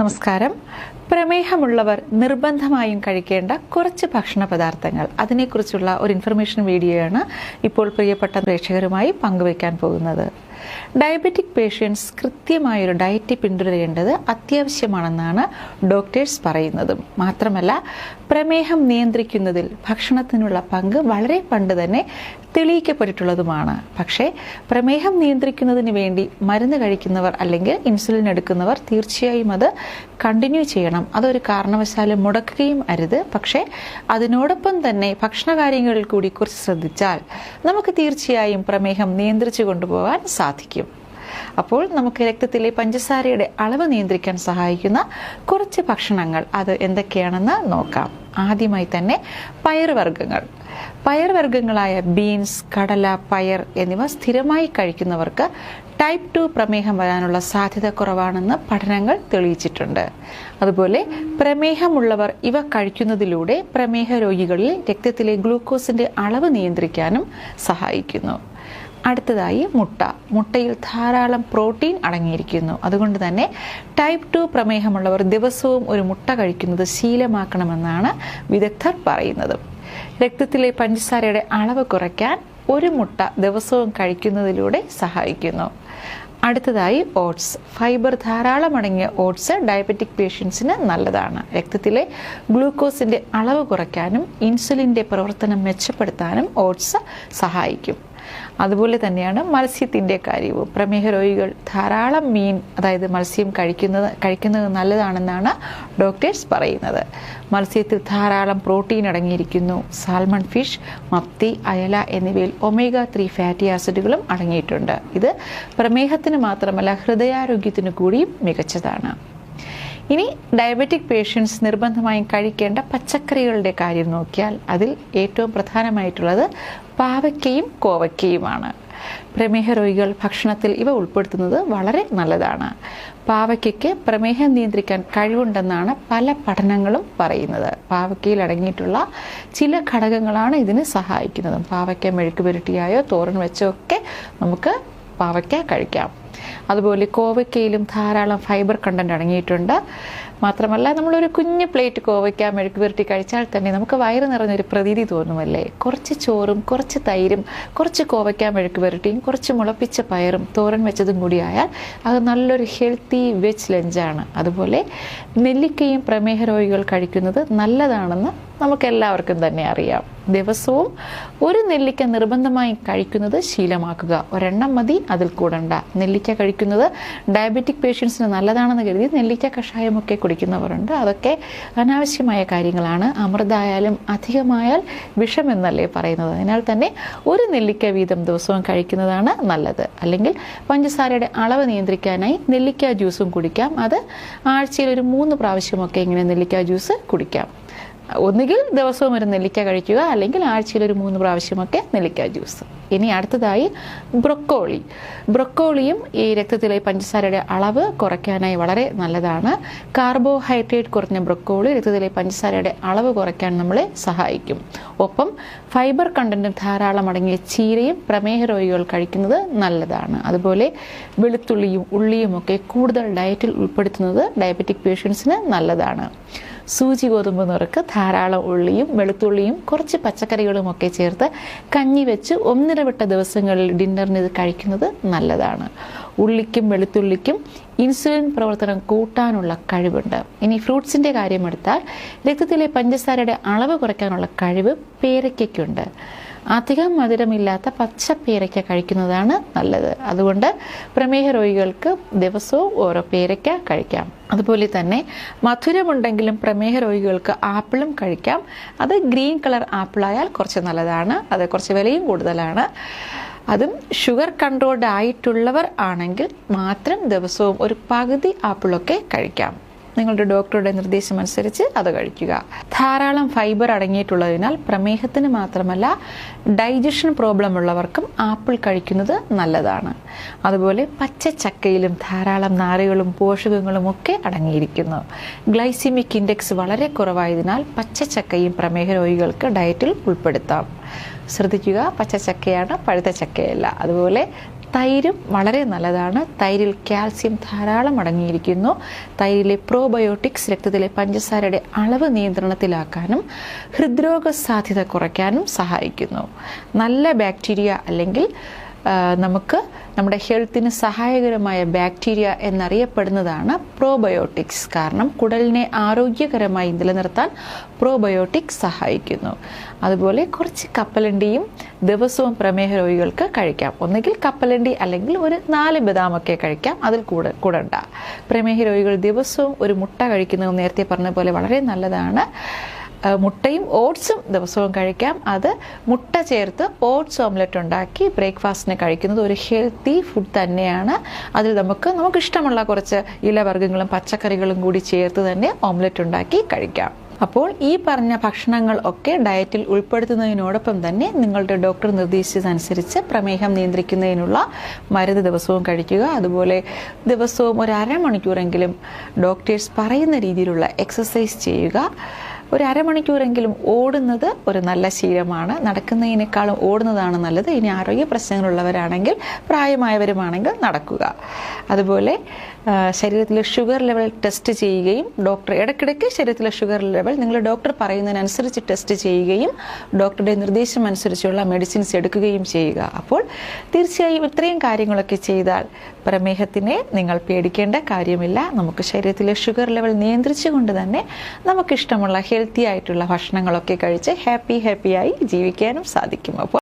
നമസ്കാരം. പ്രമേഹമുള്ളവർ നിർബന്ധമായും കഴിക്കേണ്ട കുറച്ച് ഭക്ഷണ പദാർത്ഥങ്ങൾ. അതിനെക്കുറിച്ചുള്ള ഒരു ഇൻഫർമേഷൻ വീഡിയോയാണ് ഇപ്പോൾ പ്രിയപ്പെട്ട പ്രേക്ഷകരുമായി പങ്കുവയ്ക്കാൻ പോകുന്നത്. ഡയബറ്റിക് പേഷ്യൻസ് കൃത്യമായൊരു ഡയറ്റ് പിന്തുടരേണ്ടത് അത്യാവശ്യമാണെന്നാണ് ഡോക്ടേഴ്സ് പറയുന്നതും. മാത്രമല്ല പ്രമേഹം നിയന്ത്രിക്കുന്നതിൽ ഭക്ഷണത്തിനുള്ള പങ്ക് വളരെ പണ്ട് തന്നെ തെളിയിക്കപ്പെട്ടിട്ടുള്ളതുമാണ്. പക്ഷേ പ്രമേഹം നിയന്ത്രിക്കുന്നതിന് വേണ്ടി മരുന്ന് കഴിക്കുന്നവർ അല്ലെങ്കിൽ ഇൻസുലിൻ എടുക്കുന്നവർ തീർച്ചയായും അത് കണ്ടിന്യൂ ചെയ്യണം. അതൊരു കാരണവശാലും മുടക്കുകയും അരുത്. പക്ഷേ അതിനോടൊപ്പം തന്നെ ഭക്ഷണകാര്യങ്ങളിൽ കൂടി കുറച്ച് ശ്രദ്ധിച്ചാൽ നമുക്ക് തീർച്ചയായും പ്രമേഹം നിയന്ത്രിച്ചു കൊണ്ടുപോകാൻ സാധിക്കും. അപ്പോൾ നമുക്ക് രക്തത്തിലെ പഞ്ചസാരയുടെ അളവ് നിയന്ത്രിക്കാൻ സഹായിക്കുന്ന കുറച്ച് ഭക്ഷണങ്ങൾ. അത് എന്തൊക്കെയാണെന്ന് നോക്കാം. ആദ്യമായി തന്നെ പയറുവർഗങ്ങൾ. പയർവർഗങ്ങളായ ബീൻസ് കടല പയർ എന്നിവ സ്ഥിരമായി കഴിക്കുന്നവർക്ക് ടൈപ്പ് ടു പ്രമേഹം വരാനുള്ള സാധ്യത കുറവാണെന്ന് പഠനങ്ങൾ തെളിയിച്ചിട്ടുണ്ട്. അതുപോലെ പ്രമേഹമുള്ളവർ ഇവ കഴിക്കുന്നതിലൂടെ പ്രമേഹ രോഗികളിൽ രക്തത്തിലെ ഗ്ലൂക്കോസിന്റെ അളവ് നിയന്ത്രിക്കാനും സഹായിക്കുന്നു. അടുത്തതായി മുട്ട. മുട്ടയിൽ ധാരാളം പ്രോട്ടീൻ അടങ്ങിയിരിക്കുന്നു. അതുകൊണ്ട് തന്നെ ടൈപ്പ് ടു പ്രമേഹമുള്ളവർ ദിവസവും ഒരു മുട്ട കഴിക്കുന്നത് ശീലമാക്കണമെന്നാണ് വിദഗ്ധർ പറയുന്നത്. രക്തത്തിലെ പഞ്ചസാരയുടെ അളവ് കുറയ്ക്കാൻ ഒരു മുട്ട ദിവസവും കഴിക്കുന്നതിലൂടെ സഹായിക്കുന്നു. അടുത്തതായി ഓട്സ്. ഫൈബർ ധാരാളം അടങ്ങിയ ഓട്സ് ഡയബറ്റിക് പേഷ്യൻസിന് നല്ലതാണ്. രക്തത്തിലെ ഗ്ലൂക്കോസിന്റെ അളവ് കുറയ്ക്കാനും ഇൻസുലിന്റെ പ്രവർത്തനം മെച്ചപ്പെടുത്താനും ഓട്സ് സഹായിക്കും. അതുപോലെ തന്നെയാണ് മത്സ്യത്തിന്റെ കാര്യവും. പ്രമേഹ രോഗികൾ ധാരാളം മീൻ അതായത് മത്സ്യം കഴിക്കുന്നത് കഴിക്കുന്നത് നല്ലതാണെന്നാണ് ഡോക്ടേഴ്സ് പറയുന്നത്. മത്സ്യത്തിൽ ധാരാളം പ്രോട്ടീൻ അടങ്ങിയിരിക്കുന്നു. സാൽമൺ ഫിഷ് മത്തി അയല എന്നിവയിൽ ഒമേഗ ത്രീ ഫാറ്റി ആസിഡുകളും അടങ്ങിയിട്ടുണ്ട്. ഇത് പ്രമേഹത്തിന് മാത്രമല്ല ഹൃദയാരോഗ്യത്തിന് കൂടിയും മികച്ചതാണ്. ഇനി ഡയബറ്റിക് പേഷ്യൻസ് നിർബന്ധമായും കഴിക്കേണ്ട പച്ചക്കറികളുടെ കാര്യം നോക്കിയാൽ അതിൽ ഏറ്റവും പ്രധാനമായിട്ടുള്ളത് പാവയ്ക്കയും കോവയ്ക്കയുമാണ്. പ്രമേഹ രോഗികൾ ഭക്ഷണത്തിൽ ഇവ ഉൾപ്പെടുത്തുന്നത് വളരെ നല്ലതാണ്. പാവയ്ക്കയ്ക്ക് പ്രമേഹം നിയന്ത്രിക്കാൻ കഴിവുണ്ടെന്നാണ് പല പഠനങ്ങളും പറയുന്നത്. പാവയ്ക്കയിൽ അടങ്ങിയിട്ടുള്ള ചില ഘടകങ്ങളാണ് ഇതിന് സഹായിക്കുന്നത്. പാവയ്ക്ക മെഴുക്ക് പുരട്ടിയായോ തോരൻ വെച്ചോ ഒക്കെ നമുക്ക് പാവയ്ക്ക കഴിക്കാം. അതുപോലെ കോവയ്ക്കയിലും ധാരാളം ഫൈബർ കണ്ടന്റ് അടങ്ങിയിട്ടുണ്ട്. മാത്രമല്ല നമ്മളൊരു കുഞ്ഞു പ്ലേറ്റ് കോവയ്ക്ക മെഴുക്ക് പുരട്ടി കഴിച്ചാൽ തന്നെ നമുക്ക് വയറ് നിറഞ്ഞൊരു പ്രതീതി തോന്നുമല്ലേ? കുറച്ച് ചോറും കുറച്ച് തൈരും കുറച്ച് കോവയ്ക്ക മെഴുക്ക് പുരട്ടിയും കുറച്ച് മുളപ്പിച്ച പയറും തോരൻ വെച്ചതും കൂടിയായാൽ അത് നല്ലൊരു ഹെൽത്തി വെജ് ലഞ്ചാണ്. അതുപോലെ നെല്ലിക്കയും പ്രമേഹ രോഗികൾ കഴിക്കുന്നത് നല്ലതാണെന്ന് നമുക്ക് എല്ലാവർക്കും തന്നെ അറിയാം. ദിവസവും ഒരു നെല്ലിക്ക നിർബന്ധമായി കഴിക്കുന്നത് ശീലമാക്കുക. ഒരെണ്ണം മതി അതിൽ കൂടണ്ട. നെല്ലിക്ക കഴിക്കുന്നത് ഡയബറ്റിക് പേഷ്യൻസിന് നല്ലതാണെന്ന് കരുതി നെല്ലിക്ക കഷായമൊക്കെ കുടിക്കുന്നവരുണ്ട്. അതൊക്കെ അനാവശ്യമായ കാര്യങ്ങളാണ്. അമൃതായാലും അധികമായാൽ വിഷമെന്നല്ലേ പറയുന്നത്. അതിനാൽ തന്നെ ഒരു നെല്ലിക്ക വീതം ദിവസവും കഴിക്കുന്നതാണ് നല്ലത്. അല്ലെങ്കിൽ പഞ്ചസാരയുടെ അളവ് നിയന്ത്രിക്കാനായി നെല്ലിക്ക ജ്യൂസും കുടിക്കാം. അത് ആഴ്ചയിൽ ഒരു മൂന്ന് പ്രാവശ്യമൊക്കെ ഇങ്ങനെ നെല്ലിക്ക ജ്യൂസ് കുടിക്കാം. ഒന്നുകിൽ ദിവസവും ഒരു നെല്ലിക്ക കഴിക്കുക അല്ലെങ്കിൽ ആഴ്ചയിൽ ഒരു മൂന്ന് പ്രാവശ്യമൊക്കെ നെല്ലിക്ക ജ്യൂസ്. ഇനി അടുത്തതായി ബ്രൊക്കോളി. ബ്രൊക്കോളിയും ഈ രക്തത്തിലെ പഞ്ചസാരയുടെ അളവ് കുറയ്ക്കാനായി വളരെ നല്ലതാണ്. കാർബോഹൈഡ്രേറ്റ് കുറഞ്ഞ ബ്രൊക്കോളി രക്തത്തിലെ പഞ്ചസാരയുടെ അളവ് കുറയ്ക്കാൻ നമ്മളെ സഹായിക്കും. ഒപ്പം ഫൈബർ കണ്ടന്റ് ധാരാളം അടങ്ങിയ ചീരയും പ്രമേഹ രോഗികൾ കഴിക്കുന്നത് നല്ലതാണ്. അതുപോലെ വെളുത്തുള്ളിയും ഉള്ളിയും ഒക്കെ കൂടുതൽ ഡയറ്റിൽ ഉൾപ്പെടുത്തുന്നത് ഡയബറ്റിക് പേഷ്യൻസിന് നല്ലതാണ്. സൂചി ഗോതമ്പ് നുറുക്ക് ധാരാളം ഉള്ളിയും വെളുത്തുള്ളിയും കുറച്ച് പച്ചക്കറികളും ഒക്കെ ചേർത്ത് കഞ്ഞി വെച്ച് ഒന്നിടവിട്ട ദിവസങ്ങളിൽ ഡിന്നറിന് ഇത് കഴിക്കുന്നത് നല്ലതാണ്. ഉള്ളിക്കും വെളുത്തുള്ളിക്കും ഇൻസുലിൻ പ്രവർത്തനം കൂട്ടാനുള്ള കഴിവുണ്ട്. ഇനി ഫ്രൂട്ട്സിന്റെ കാര്യമെടുത്താൽ രക്തത്തിലെ പഞ്ചസാരയുടെ അളവ് കുറയ്ക്കാനുള്ള കഴിവ് പേരയ്ക്കുണ്ട് അധികം മധുരമില്ലാത്ത പച്ചപ്പേരയ്ക്ക കഴിക്കുന്നതാണ് നല്ലത്. അതുകൊണ്ട് പ്രമേഹ രോഗികൾക്ക് ദിവസവും ഓരോ പേരയ്ക്ക കഴിക്കാം. അതുപോലെ തന്നെ മധുരമുണ്ടെങ്കിലും പ്രമേഹ രോഗികൾക്ക് ആപ്പിളും കഴിക്കാം. അത് ഗ്രീൻ കളർ ആപ്പിളായാൽ കുറച്ച് നല്ലതാണ്. അത് കുറച്ച് വിലയും കൂടുതലാണ്. അതും ഷുഗർ കൺട്രോൾഡ് ആയിട്ടുള്ളവർ ആണെങ്കിൽ മാത്രം ദിവസവും ഒരു പകുതി ആപ്പിളൊക്കെ കഴിക്കാം. നിങ്ങളുടെ ഡോക്ടറുടെ നിർദ്ദേശം അനുസരിച്ച് അത് കഴിക്കുക. ധാരാളം ഫൈബർ അടങ്ങിയിട്ടുള്ളതിനാൽ പ്രമേഹത്തിന് മാത്രമല്ല ഡൈജഷൻ പ്രോബ്ലം ഉള്ളവർക്കും ആപ്പിൾ കഴിക്കുന്നത് നല്ലതാണ്. അതുപോലെ പച്ച ചക്കയിലും ധാരാളം നാരുകളും പോഷകങ്ങളും ഒക്കെ അടങ്ങിയിരിക്കുന്നു. ഗ്ലൈസിമിക് ഇൻഡെക്സ് വളരെ കുറവായതിനാൽ പച്ച ചക്കയും പ്രമേഹ രോഗികൾക്ക് ഡയറ്റിൽ ഉൾപ്പെടുത്താം. ശ്രദ്ധിക്കുക പച്ച ചക്കയാണ് പഴുത്ത ചക്കയല്ല. അതുപോലെ തൈരും വളരെ നല്ലതാണ്. തൈരിൽ കാൽസ്യം ധാരാളം അടങ്ങിയിരിക്കുന്നു. തൈരിലെ പ്രോബയോട്ടിക്സ് രക്തത്തിലെ പഞ്ചസാരയുടെ അളവ് നിയന്ത്രണത്തിലാക്കാനും ഹൃദ്രോഗ സാധ്യത കുറയ്ക്കാനും സഹായിക്കുന്നു. നല്ല ബാക്ടീരിയ അല്ലെങ്കിൽ നമുക്ക് നമ്മുടെ ഹെൽത്തിന് സഹായകരമായ ബാക്ടീരിയ എന്നറിയപ്പെടുന്നതാണ് പ്രോബയോട്ടിക്സ്. കാരണം കുടലിനെ ആരോഗ്യകരമായി നിലനിർത്താൻ പ്രോബയോട്ടിക്സ് സഹായിക്കുന്നു. അതുപോലെ കുറച്ച് കപ്പലണ്ടിയും ദിവസവും പ്രമേഹ രോഗികൾക്ക് കഴിക്കാം. ഒന്നുകിൽ കപ്പലണ്ടി അല്ലെങ്കിൽ ഒരു നാല് ബദാമൊക്കെ കഴിക്കാം. അതിൽ കൂടെ കൂടണ്ട. പ്രമേഹ രോഗികൾ ദിവസവും ഒരു മുട്ട കഴിക്കുന്നത് നേരത്തെ പറഞ്ഞ പോലെ വളരെ നല്ലതാണ്. മുട്ടയും ഓട്സും ദിവസവും കഴിക്കാം. അത് മുട്ട ചേർത്ത് ഓട്സ് ഓംലെറ്റ് ഉണ്ടാക്കി ബ്രേക്ക്ഫാസ്റ്റിന് കഴിക്കുന്നത് ഒരു ഹെൽത്തി ഫുഡ് തന്നെയാണ്. അതിൽ നമുക്ക് നമുക്ക് ഇഷ്ടമുള്ള കുറച്ച് ഇലവർഗങ്ങളും പച്ചക്കറികളും കൂടി ചേർത്ത് തന്നെ ഓംലെറ്റ് ഉണ്ടാക്കി കഴിക്കാം. അപ്പോൾ ഈ പറഞ്ഞ ഭക്ഷണങ്ങൾ ഒക്കെ ഡയറ്റിൽ ഉൾപ്പെടുത്തുന്നതിനോടൊപ്പം തന്നെ നിങ്ങളുടെ ഡോക്ടർ നിർദ്ദേശിച്ചതനുസരിച്ച് പ്രമേഹം നിയന്ത്രിക്കുന്നതിനുള്ള മരുന്ന് ദിവസവും കഴിക്കുക. അതുപോലെ ദിവസവും ഒരു അരമണിക്കൂറെങ്കിലും ഡോക്ടേഴ്സ് പറയുന്ന രീതിയിലുള്ള എക്സസൈസ് ചെയ്യുക. ഒരു അരമണിക്കൂറെങ്കിലും ഓടുന്നത് ഒരു നല്ല ശീലമാണ്. നടക്കുന്നതിനേക്കാളും ഓടുന്നതാണ് നല്ലത്. ഇനി ആരോഗ്യ പ്രശ്നങ്ങളുള്ളവരാണെങ്കിൽ പ്രായമായവരുമാണെങ്കിൽ നടക്കുക. അതുപോലെ ശരീരത്തിലെ ഷുഗർ ലെവൽ ടെസ്റ്റ് ചെയ്യുകയും ഡോക്ടർ ഇടയ്ക്കിടയ്ക്ക് ശരീരത്തിലെ ഷുഗർ ലെവൽ നിങ്ങൾ ഡോക്ടർ പറയുന്നതിനനുസരിച്ച് ടെസ്റ്റ് ചെയ്യുകയും ഡോക്ടറുടെ നിർദ്ദേശം അനുസരിച്ചുള്ള മെഡിസിൻസ് എടുക്കുകയും ചെയ്യുക. അപ്പോൾ തീർച്ചയായും ഇത്രയും കാര്യങ്ങളൊക്കെ ചെയ്താൽ പ്രമേഹത്തിനെ നിങ്ങൾ പേടിക്കേണ്ട കാര്യമില്ല. നമുക്ക് ശരീരത്തിലെ ഷുഗർ ലെവൽ നിയന്ത്രിച്ചുകൊണ്ട് തന്നെ നമുക്കിഷ്ടമുള്ള ഹെൽത്തി ആയിട്ടുള്ള ഭക്ഷണങ്ങളൊക്കെ കഴിച്ച് ഹാപ്പി ഹാപ്പിയായി ജീവിക്കാനും സാധിക്കും. അപ്പോൾ